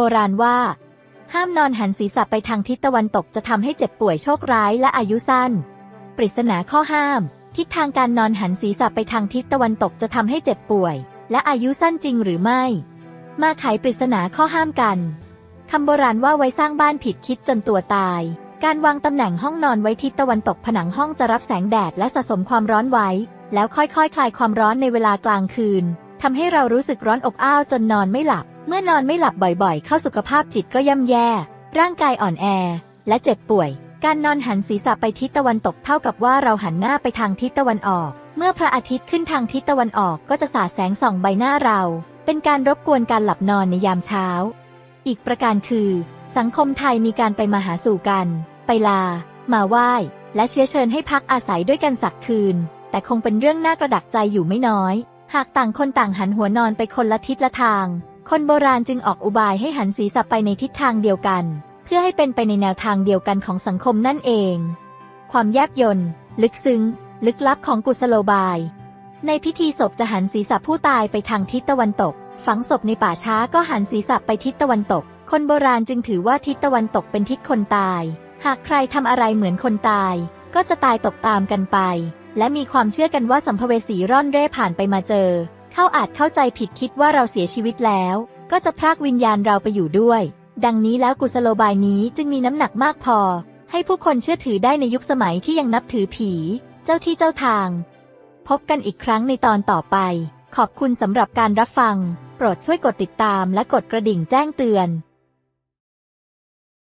โบราณว่า ห้ามนอนหันศีรษะไปทางทิศตะวันตกจะทำให้เจ็บป่วยโชคร้ายและอายุสั้น ปริศนาข้อห้าม ทิศทางการนอนหันศีรษะไปทางทิศตะวันตกจะทำให้เจ็บป่วย และอายุสั้นจริงหรือไม่ มาไขปริศนาข้อห้ามกันคำโบราณว่าไว้สร้างบ้านผิดคิดจนตัวตาย การวางตำแหน่งห้องนอนไว้ทิศตะวันตกผนังห้องจะรับแสงแดดและสะสมความร้อนไว้ แล้วค่อยๆคคลายความร้อนในเวลากลางคืนทำให้เรารู้สึกร้อนอบอ้าวจนนอนไม่หลับ เมื่อนอนไม่หลับบ่อยๆ เข้าสุขภาพจิตก็ย่ำแย่ ร่างกายอ่อนแอ และเจ็บป่วย การนอนหันศีรษะไปทิศตะวันตกเท่ากับว่าเราหันหน้าไปทางทิศตะวันออก เมื่อพระอาทิตย์ขึ้นทางทิศตะวันออกก็จะสาดแสงส่องใบหน้าเรา เป็นการรบกวนการหลับนอนในยามเช้า อีกประการคือ สังคมไทยมีการไปมาหาสู่กัน ไปลา มาไหว้ และเชื้อเชิญให้พักอาศัยด้วยกันสักคืน แต่คงเป็นเรื่องน่ากระดักใจอยู่ไม่น้อย หากต่างคนต่างหันหัวนอนไปคนละทิศละทาง คนโบราณจึงออกอุบายให้หันศีรษะไปในทิศทางเดียวกัน เพื่อให้เป็นไปในแนวทางเดียวกันของสังคมนั่นเอง ความแยบยลลึกซึ้ง ลึกลับของกุศโลบาย ในพิธีศพจะหันศีรษะผู้ตายไปทางทิศตะวันตก ฝังศพในป่าช้าก็หันศีรษะไปทิศตะวันตก คนโบราณจึงถือว่าทิศตะวันตกเป็นทิศคนตาย หากใครทำอะไรเหมือนคนตาย ก็จะตายตกตามกันไป และมีความเชื่อกันว่าสัมภเวสีร่อนเร่ผ่านไปมาเจอ เขาอาจเข้าใจผิดคิดว่าเราเสียชีวิตแล้ว ก็จะพรากวิญญาณเราไปอยู่ด้วย ดังนี้แล้วกุศโลบายนี้จึงมีน้ำหนักมากพอ ให้ผู้คนเชื่อถือได้ในยุคสมัยที่ยังนับถือผี เจ้าที่เจ้าทาง พบกันอีกครั้งในตอนต่อไป ขอบคุณสำหรับการรับฟัง โปรดช่วยกดติดตามและกดกระดิ่งแจ้งเตือน